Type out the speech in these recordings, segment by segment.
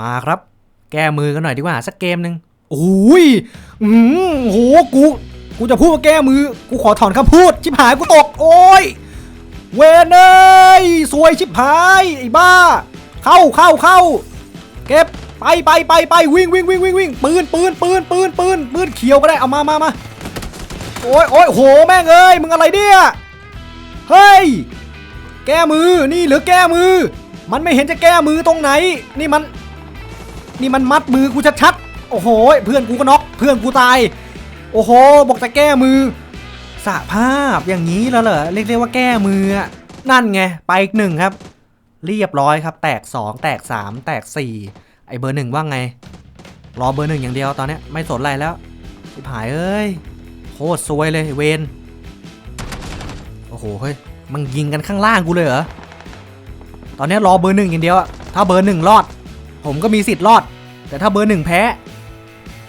มาครับ แก้มือกันหน่อยดีกว่า สักเกมหนึ่งโอ้ยอืมโหกู กูจะพูดว่าแก้มือ กูขอถอนคำพูด ชิบหายกูตก โอ้ย เวนเอ้ยสวยชิบหายไอ้บ้า เข้าเข้าเข้า เก็บไปไปไปไปวิ่งวิ่งวิ่งวิ่งวิ่งปืนปืนปืนปืนปืนปืนเขียวก็ได้เอามามามาโอ้ยโอ้ยโหแม่งเอ้ยมึงอะไรเนี่ยเฮ้ยแก้มือนี่หรือแก้มือ มันไม่เห็นจะแก้มือตรงไหน นี่มัน นี่มันมัดมือกูชัดๆโอ้โห เพื่อนกูก็น็อกเพื่อนกูตาย โอ้โห บอกจะแก้มือสะภาพอย่างนี้แล้วเหรอเรียกได้ว่าแก้มือนั่นไง ไปอีกหนึ่งครับ เรียบร้อยครับ แตก 2 แตก 3 แตก 4 ไอเบอร์หนึ่งว่าไง รอเบอร์หนึ่งอย่างเดียวตอนนี้ไม่สนอะไรแล้วชิบหายเอ้ยโคตรซวยเลยเวนโอ้โหเฮ้ยมึงยิงกันข้างล่างกูเลยเหรอตอนนี้รอเบอร์หนึ่งอย่างเดียวถ้าเบอร์หนึ่งรอด ผมก็มีสิทธิ์รอด แต่ถ้าเบอร์หนึ่งแพ้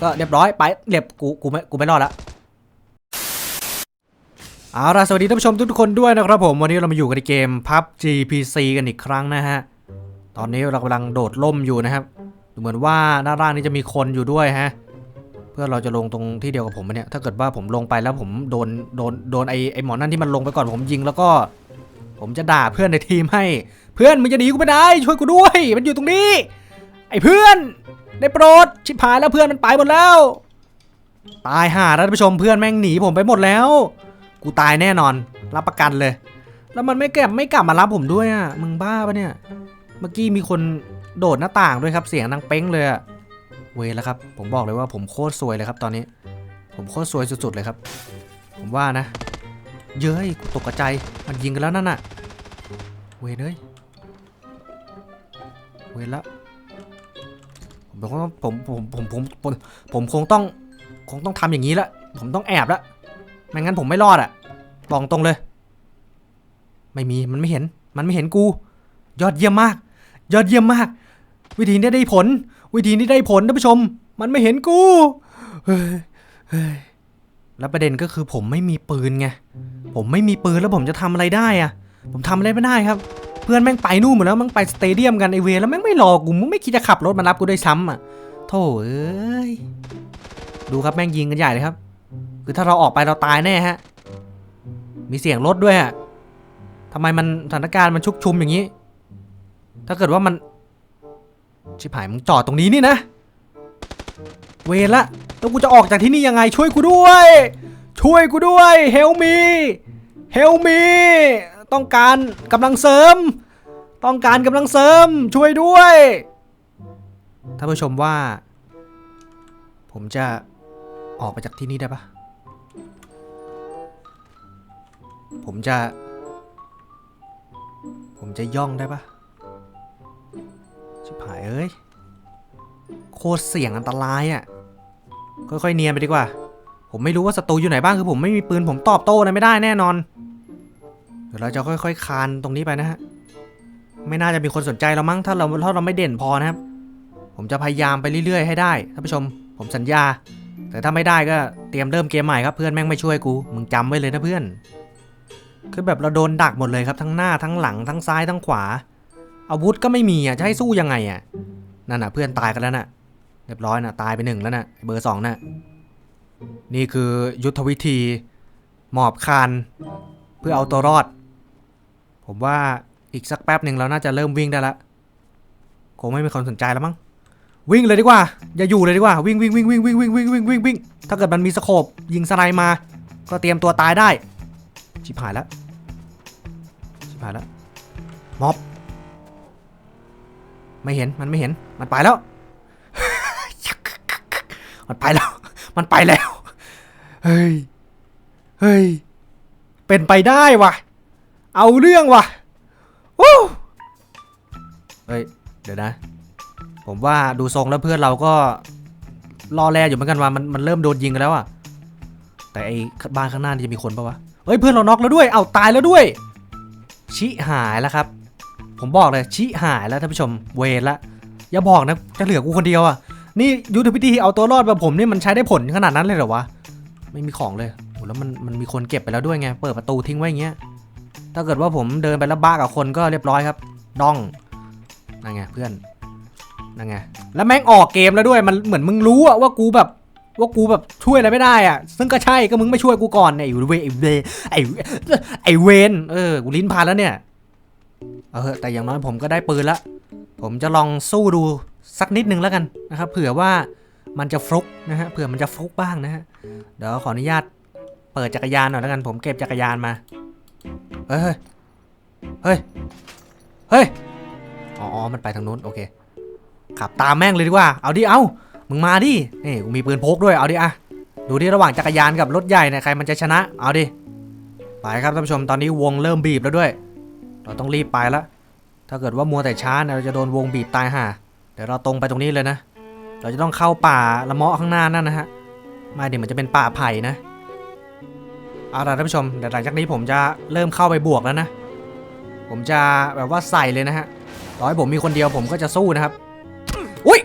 ก็เรียบร้อยไปเรียบกูกูไม่กูไม่รอดละเอาล่ะสวัสดีท่านผู้ชมทุกๆคนด้วยนะครับผมวันนี้เรามาอยู่กันในเกม PUBG PC กันอีกครั้งนะฮะ ตอนนี้เรากำลังโดดล่มอยู่นะครับดูเหมือนว่าหน้าร่างนี้จะมีคนอยู่ด้วยฮะ เพื่อเราจะลงตรงที่เดียวกับผมเนี่ยถ้าเกิดว่าผมลงไปแล้วผมโดนโดนโดนไอไอหมอนั่นที่มันลงไปก่อนผมยิงแล้วก็ ผมจะด่าเพื่อนในทีมให้ เพื่อนมึงจะหนีกูไม่ได้ ช่วยกูด้วย มันอยู่ตรงนี้ ไอ้เพื่อน ได้โปรด ชิบหายแล้วเพื่อนมันไปหมดแล้ว ตายห่าแล้วท่านผู้ชมเพื่อนแม่งหนีผมไปหมดแล้ว กูตายแน่นอน รับประกันเลย แล้วมันไม่กลับไม่กลับมารับผมด้วยอะ มึงบ้าปะเนี่ย เมื่อกี้มีคนโดดหน้าต่างด้วยครับ เสียงดังเป้งเลยอะเวแล้วครับ ผมบอกเลยว่าผมโคตรซวยเลยครับตอนนี้ ผมโคตรซวยสุดๆเลยครับ ผมว่านะ เย้ยกูตกกระใจมันยิงกันแล้วนั่นน่ะ เวเอ้ยเวแล้ว ผมคงต้องผมผมผมผมผมผมคงต้องคงต้องทำอย่างนี้ละ ผมต้องแอบละไม่งั้นผมไม่รอดอะบอกตรงเลย ไม่มีมันไม่เห็น มันไม่เห็นกู ยอดเยี่ยมมาก ยอดเยี่ยมมาก วิธีนี้ได้ผล วิธีนี้ได้ผลท่านผู้ชม มันไม่เห็นกูเฮ้ยเฮ้ยแล้วประเด็นก็คือผมไม่มีปืนไง ผมไม่มีปืนแล้วผมจะทำอะไรได้อะผมทำอะไรไม่ได้ครับ เพื่อนแม่งไปนู่นหมดแล้วแม่งไปสเตเดียมกันไอเวรแล้วแม่งไม่รอกูมึงไม่คิดจะขับรถมารับกูด้วยซ้ำอะโธ่เอ้ยดูครับแม่งยิงกันใหญ่เลยครับ คือถ้าเราออกไปเราตายแน่ฮะ มีเสียงรถด้วยอะทำไมมันสถานการณ์มันชุกชุมอย่างนี้ ถ้าเกิดว่ามันชิบหายมึงจอดตรงนี้นี่นะ เวรละแล้วกูจะออกจากที่นี่ยังไงช่วยกูด้วย ช่วยกูด้วยเฮลมีเฮลมี ต้องการกำลังเสริม ต้องการกำลังเสริมช่วยด้วยท่านผู้ชมว่า ผมจะออกไปจากที่นี่ได้ปะผมจะ ผมจะย่องได้ปะชิบหายเอ้ย โคตรเสี่ยงอันตรายอะ่ะ ค่อยๆเนียนไปดีกว่า ผมไม่รู้ว่าศัตรูอยู่ไหนบ้างคือผมไม่มีปืนผมตอบโต้อะไรไม่ได้แน่นอน ดี๋ยวเราจะค่อยๆคานตรงนี้ไปนะฮะ ไม่น่าจะมีคนสนใจเรามั้งถ้าเราถ้าเราไม่เด่นพอนะครับ ผมจะพยายามไปเรื่อยๆให้ได้ท่านผู้ชม ผมสัญญา แต่ถ้าไม่ได้ก็เตรียมเริ่มเกมใหม่ครับเพื่อนแม่งไม่ช่วยกู มึงจำไว้เลยนะเพื่อน คือแบบเราโดนดักหมดเลยครับทั้งหน้าทั้งหลังทั้งซ้ายทั้งขวา อาวุธก็ไม่มีอะจะให้สู้ยังไงอะ นั่นน่ะเพื่อนตายกันแล้วน่ะ เรียบร้อยน่ะตายไปหนึ่งแล้วน่ะเบอร์สองน่ะ นี่คือยุทธวิธี หมอบคานเพื่อเอาตัวรอด ผมว่าอีกสักแป๊บหนึ่งเราน่าจะเริ่มวิ่งได้ละคงไม่มีคนสนใจแล้วมั้งวิ่งเลยดีกว่า อย่าอยู่เลยดีกว่าวิ่งวิ่งวิ่งวิ่งวิ่งวิ่งวิ่งวิ่งวิ่งวิ่งถ้าเกิดมันมีสโคปยิงสไนมา ก็เตรียมตัวตายได้ชิบหายแล้วชิบหายแล้วม็อบไม่เห็นมันไม่เห็นมันไปแล้วมันไปแล้ว มันไปแล้ว เฮ้ย เฮ้ย เป็นไปได้วะ เอาเรื่องว่ะวู้เฮ้ย เดี๋ยวนะ ผมว่าดูทรงแล้วเพื่อนเราก็รอแลอยู่เหมือนกันว่ามันมันเริ่มโดนยิงกันแล้วอะแต่ไอ้บ้านข้างหน้านี่จะมีคนปะวะ เฮ้ยเพื่อนเราน็อกแล้วด้วย เอาตายแล้วด้วย ชิหายแล้วครับ ผมบอกเลยชิหายแล้วท่านผู้ชม เวรละ อย่าบอกนะจะเหลือกูคนเดียวอะนี่ยุทธวิธีเอาตัวรอดแบบผมนี่มันใช้ได้ผลขนาดนั้นเลยเหรอวะ ไม่มีของเลยโหแล้วมันมันมีคนเก็บไปแล้วด้วยไง เปิดประตูทิ้งไว้อย่างเงี้ย ถ้าเกิดว่าผมเดินไปแล้วบ้ากับคนก็เรียบร้อยครับดองนั่นไงเพื่อนนั่นไงแล้วแม่งออกเกมแล้วด้วยมันเหมือนมึงรู้อะว่ากูแบบว่ากูแบบช่วยอะไรไม่ได้อะซึ่งก็ใช่ก็มึงไม่ช่วยกูก่อนเนี่ยไอ้เวไอ้เวไอ้ไอ้เวนเออกูลิ้นพันแล้วเนี่ยเออแต่อย่างน้อยผมก็ได้ปืนละผมจะลองสู้ดูสักนิดนึงแล้วกันนะครับเผื่อว่ามันจะฟลุกนะฮะเผื่อมันจะฟลุกบ้างนะฮะเดี๋ยวขออนุญาตเปิดจักรยานหน่อยแล้วกันผมเก็บจักรยานมา เฮ้ย เฮ้ย เฮ้ย อ๋อมันไปทางนู้น โอเค ขับตามแม่งเลยดีกว่า เอาดิ เอามึงมาดินี่กูมีปืนพกด้วย เอาดิอะดูดิระหว่างจักรยานกับรถใหญ่เนี่ยใครมันจะชนะ เอาดิ ไปครับท่านผู้ชม ตอนนี้วงเริ่มบีบแล้วด้วย เราต้องรีบไปแล้วถ้าเกิดว่ามัวแต่ช้าเนี่ยเราจะโดนวงบีบตายห่า เดี๋ยวเราตรงไปตรงนี้เลยนะ เราจะต้องเข้าป่าละเมาะข้างหน้านั่นนะฮะ ไม่เดี๋ยวมันจะเป็นป่าไผ่นะ เอาล่ะท่านผู้ชมเดี๋ยวหลังจากนี้ผมจะเริ่มเข้าไปบวกแล้วนะ ผมจะแบบว่าใส่เลยนะฮะต่อให้ผมมีคนเดียวผมก็จะสู้นะครับ อุ้ย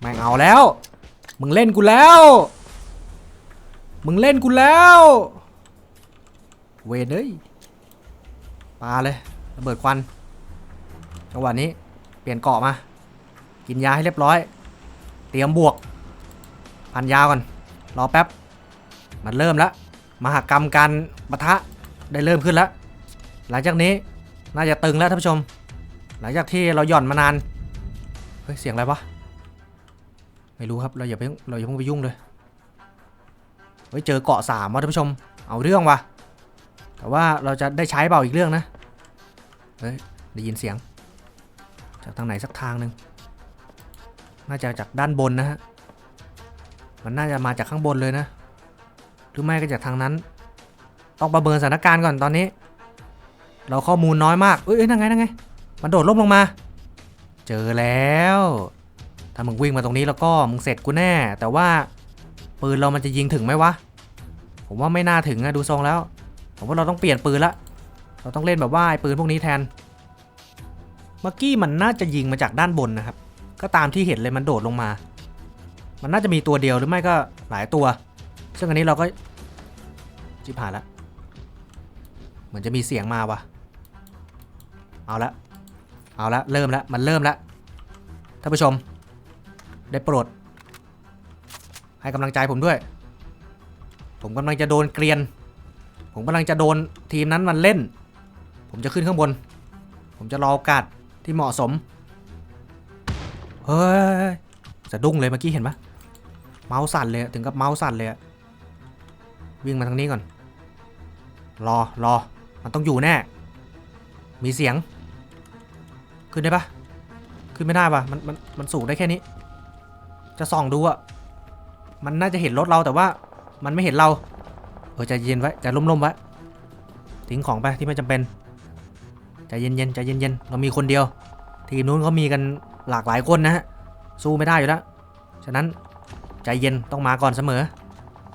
แม่งเอาแล้ว มึงเล่นกูแล้ว มึงเล่นกูแล้ว เวนเอ้ยปาเลยระเบิดควันจังหวะนี้เปลี่ยนเกาะมา กินยาให้เรียบร้อย เตรียมบวก พันยาวก่อน รอแป๊บ มันเริ่มแล้ว มหากรรมการปะทะได้เริ่มขึ้นแล้ว หลังจากนี้น่าจะตึงแล้วท่านผู้ชม หลังจากที่เราหย่อนมานาน เฮ้ย เสียงอะไรวะ ไม่รู้ครับ เราอย่าไปเราอย่าเพิ่งไปยุ่งเลย เฮ้ย เจอเกาะสามว่ะท่านผู้ชม เอาเรื่องว่ะ แต่ว่าเราจะได้ใช้เปล่าอีกเรื่องนะ เฮ้ย ได้ยินเสียง จากทางไหนสักทางหนึ่ง น่าจะจากด้านบนนะฮะ มันน่าจะมาจากข้างบนเลยนะ หรือไม่ก็จากทางนั้น ต้องประเมินสถานการณ์ก่อนตอนนี้ เราข้อมูลน้อยมาก เอ้ยนั่งไงนั่งไง มันโดดล่มลงมา เจอแล้ว ถ้ามึงวิ่งมาตรงนี้แล้วก็มึงเสร็จกูแน่ แต่ว่าปืนเรามันจะยิงถึงไหมวะ ผมว่าไม่น่าถึงอะดูทรงแล้ว ผมว่าเราต้องเปลี่ยนปืนละ เราต้องเล่นแบบว่าไอ้ปืนพวกนี้แทนเมื่อกี้มันน่าจะยิงมาจากด้านบนนะครับ ก็ตามที่เห็นเลยมันโดดลงมา มันน่าจะมีตัวเดียวหรือไม่ก็หลายตัว ซึ่งอันนี้เราก็จิบหายละเหมือนจะมีเสียงมาวะเอาละเอาละเริ่มล้วมันเริ่มล้วท่านผู้ชม ได้โปรด ให้กำลังใจผมด้วย ผมกำลังจะโดนเกรียน ผมกำลังจะโดนทีมนั้นมันเล่น ผมจะขึ้นข้างบน ผมจะรอโอกาสที่เหมาะสมเฮ้ยสะดุ้งเลยเมื่อกี้เห็นปะ เมาส์สั่นเลยถึงกับเมาส์สั่นเลยวิ่งมาทางนี้ก่อน รอรอ มันต้องอยู่แน่ มีเสียง ขึ้นได้ปะขึ้นไม่ได้ปะมันมันมันสูงได้แค่นี้ จะส่องดูอะมันน่าจะเห็นรถเราแต่ว่ามันไม่เห็นเรา เออใจเย็นไว้ใจร่มๆไว้ทิ้งของไปที่ไม่จำเป็นใจเย็นๆใจเย็นๆเรามีคนเดียว ทีมนู้นเขามีกันหลากหลายคนนะฮะสู้ไม่ได้อยู่แล้วฉะนั้น ใจเย็นต้องมาก่อนเสมอ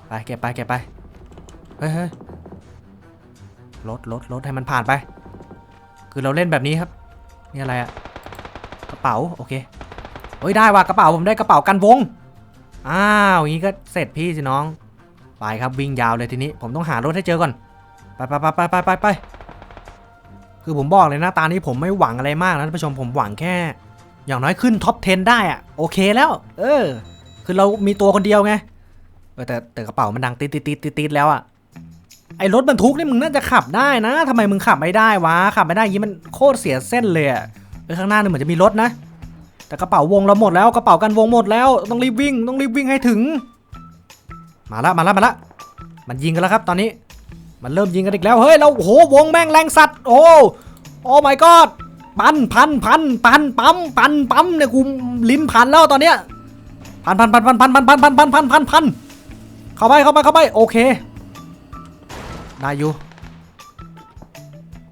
ไปเก็บไปเก็บไป เฮ้ยเฮ้ยรถรถรถให้มันผ่านไป คือเราเล่นแบบนี้ครับนี่อะไรอะกระเป๋าโอเคเฮ้ยได้ว่ะกระเป๋าผมได้กระเป๋ากันวง อ้าวอย่างนี้ก็เสร็จพี่สิน้อง ไปครับวิ่งยาวเลยทีนี้ ผมต้องหารถให้เจอก่อน ไปไปไปไปไปไปไปคือผมบอกเลยหน้าตานี้ผมไม่หวังอะไรมากนะท่านผู้ชมผมหวังแค่ อย่างน้อยขึ้นท็อป 10 ได้อะโอเคแล้ว เออ คือเรามีตัวคนเดียวไงแต่แต่กระเป๋ามันดังติดติดติดติดติดแล้วอะไอรถบรรทุกนี่มึงน่าจะขับได้นะทำไมมึงขับไม่ได้วะขับไม่ได้ยางงี้มันโคตรเสียเส้นเลยอะเอข้างหน้านี่เหมือนจะมีรถนะ แต่กระเป๋าวงเราหมดแล้วกระเป๋ากันวงหมดแล้วต้องรีบวิ่งต้องรีบวิ่งให้ถึง มาละมาละมาละมันยิงกันแล้วครับตอนนี้ มันเริ่มยิงกันอีกแล้วเฮ้ยเราโอ้โหวงแม่งแรงสัตว์โอ้โอ้ my god ปันพันพันปันปั๊มปันปั๊มเนี่ยกูลิ้นพันแล้วตอนเนี้ย พันพันพันพันพันพันพันพันพันพันพันพันเข้าไปเข้าไปเข้าไปโอเคได้อยู่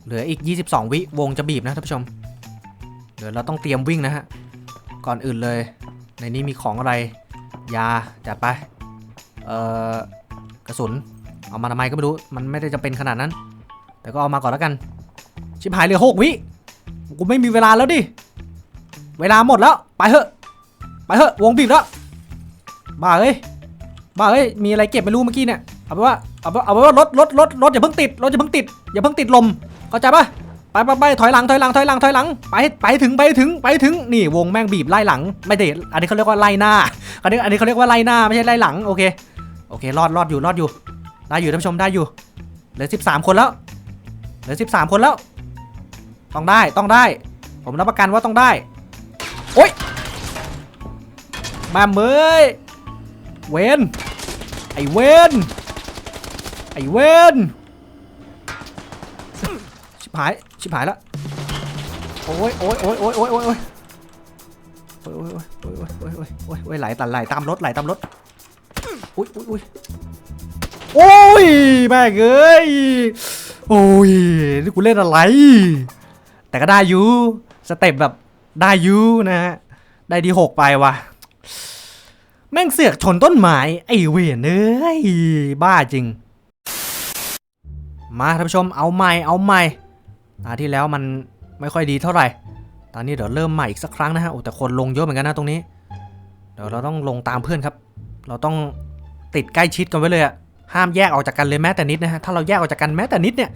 เหลืออีก 22 วิวงจะบีบนะท่านผู้ชมเดี๋ยวเราต้องเตรียมวิ่งนะฮะก่อนอื่นเลย ในนี้มีของอะไร ยาจัดไปเอ่อกระสุนเอามาทำไมก็ไม่รู้มันไม่ได้จะเป็นขนาดนั้น แต่ก็เอามาก่อนแล้วกัน ชิบหายเหลือหกวิกูไม่มีเวลาแล้วดิเวลาหมดแล้วไปเถอะไปเถอะวงบีบแล้ว บ้าเอ้ยบ้าเอ้ยมีอะไรเก็บไม่รู้เมื่อกี้เนี่ยเอาไปว่าเอาไปเอาไปว่ารถรถรถรถอย่าเพิ่งติดรถอย่าเพิ่งติดอย่าเพิ่งติดลมเข้าใจปะไปไปไปถอยหลังถอยหลังถอยหลังถอยหลังไปไปถึงไปถึงไปถึงนี่วงแม่งบีบไล่หลังไม่ได้อันนี้เขาเรียกว่าไล่หน้าอันนี้อันนี้เขาเรียกว่าไล่หน้าไม่ใช่ไล่หลังโอเคโอเครอดรอดอยู่รอดอยู่ได้อยู่ท่านผู้ชมได้อยู่เหลือ 13 คนแล้วเหลือ 13 คนแล้ว ต้องได้ต้องได้ ผมรับประกันว่าต้องได้โอ๊ยมาเมย เวนไอเวนไอเวนชิบหาย ชิบหายแล้วโอ้ยโอ้ยโอ้ยโอ้ยโอ้ยโอ้ยโอ้ยโอ้ยโอ้ยโอ้ยโอ้ยโอ้ยโอ้ยโอ้ยไหลตันไหลตามรถไหลตามรถอุ้ยอุ้ยอุ้ยโอ้ยแม่เอ้ยโอ้ยนี่กูเล่นอะไร แต่ก็ได้อยู่สเต็ปแบบได้อยู่นะฮะได้ดีหกไปว่ะ แม่งเสือกชนต้นไม้ไอ้เวียนเอ้ยบ้าจริง มาท่านผู้ชมเอาใหม่เอาใหม่ตาที่แล้วมันไม่ค่อยดีเท่าไหร่ ตอนนี้เดี๋ยวเริ่มใหม่อีกสักครั้งนะฮะโอ้แต่คนลงเยอะเหมือนกันนะตรงนี้ เดี๋ยวเราต้องลงตามเพื่อนครับ เราต้องติดใกล้ชิดกันไว้เลยอะห้ามแยกออกจากกันเลยแม้แต่นิดนะฮะถ้าเราแยกออกจากกันแม้แต่นิดเนี่ย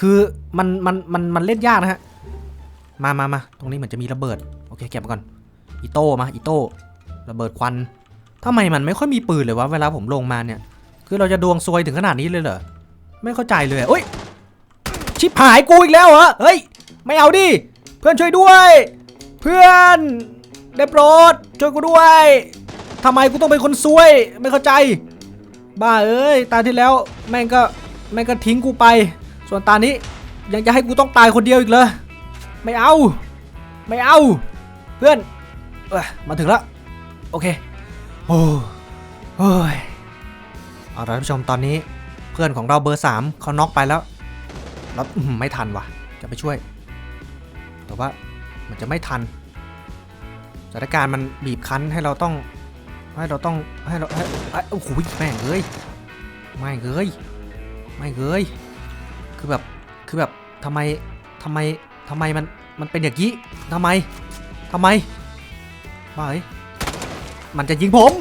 คือมันมันมันมันเล่นยากนะฮะมามามาตรงนี้เหมือนจะมีระเบิดโอเคเก็บก่อนอีโต้มาอีโต้ระเบิดควัน ทำไมมันไม่ค่อยมีปืนเลยวะเวลาผมลงมาเนี่ย คือเราจะดวงซวยถึงขนาดนี้เลยเหรอ ไม่เข้าใจเลยเอ้ย ชิบหายกูอีกแล้วเหรอ เฮ้ย ไม่เอาดิ เพื่อนช่วยด้วย เพื่อนได้โปรดช่วยกูด้วยทำไมกูต้องเป็นคนซวย ไม่เข้าใจ บ้าเอ้ย ตาที่แล้วแม่งก็แม่งก็ทิ้งกูไป ส่วนตานี้ยังจะให้กูต้องตายคนเดียวอีกเลยไม่เอา ไม่เอา เพื่อน เอ้ยมาถึงแล้ว โอเค โอ้โอ้ยเอาละท่านผู้ชมตอนนี้เพื่อนของเราเบอร์สามเขาน็อกไปแล้วแล้วไม่ทันว่ะ จะไปช่วย แต่ว่ามันจะไม่ทันสถานการณ์มันบีบคั้นให้เราต้อง ให้เราต้องให้เราให้ไอ้โอ้โหแม่งเอ้ยไม่งเอ้ยไม่งเอ้ยคือแบบคือแบบทำไมทำไมทำไมมันมันเป็นอย่างนี้ทำไมทำไมบ้าเอ้ย มันจะยิงผม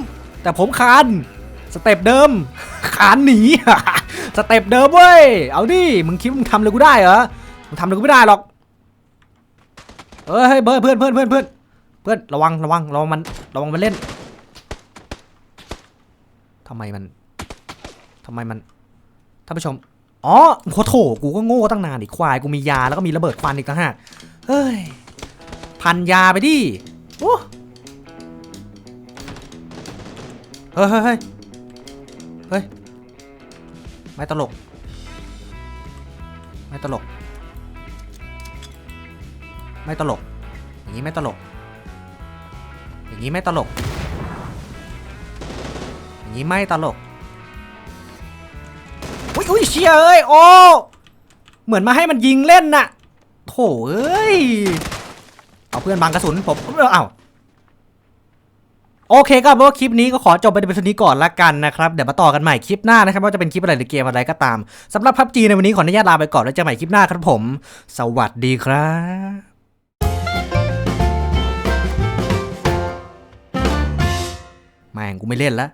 แต่ผมคานสเต็ปเดิมคานหนีสเต็ปเดิมเว้ย เอาดิ มึงคิดมึงทำเลยกูได้เหรอ มึงทำเลยกูไม่ได้หรอกเอ้ยเบอร์เพื่อนเพื่อนเพื่อนเพื่อนเพื่อนระวังระวังระวังมันระวังมันเล่นทำไมมันทำไมมันท่านผู้ชมอ๋อโหโถกูก็โง่ตั้งนานอีกควายกูมียาแล้วก็มีระเบิดควันอีกต่างหากเฮ้ยพันยาไปดิโอ้ เฮ้ยเฮ้ยเฮ้ยเฮ้ยไม่ตลก ไม่ตลก ไม่ตลก อย่างนี้ไม่ตลก อย่างนี้ไม่ตลก อย่างนี้ไม่ตลก อุ้ยอุ้ยเชียเอ้ยโอ้เหมือนมาให้มันยิงเล่นน่ะโถเอ้ย เอาเพื่อนบังกระสุนผมเอ้า โอเคก็เป็นว่าคลิปนี้ก็ขอจบไปเป็นเท่านี้ก่อนละกันนะครับ เดี๋ยวมาต่อกันใหม่คลิปหน้านะครับว่าจะเป็นคลิปอะไรหรือเกมอะไรก็ตามสำหรับพับจีในวันนี้ขออนุญาตลาไปก่อนแล้วเจอกันใหม่คลิปหน้าครับผม สวัสดีครับแม่งกูไม่เล่นแล้ว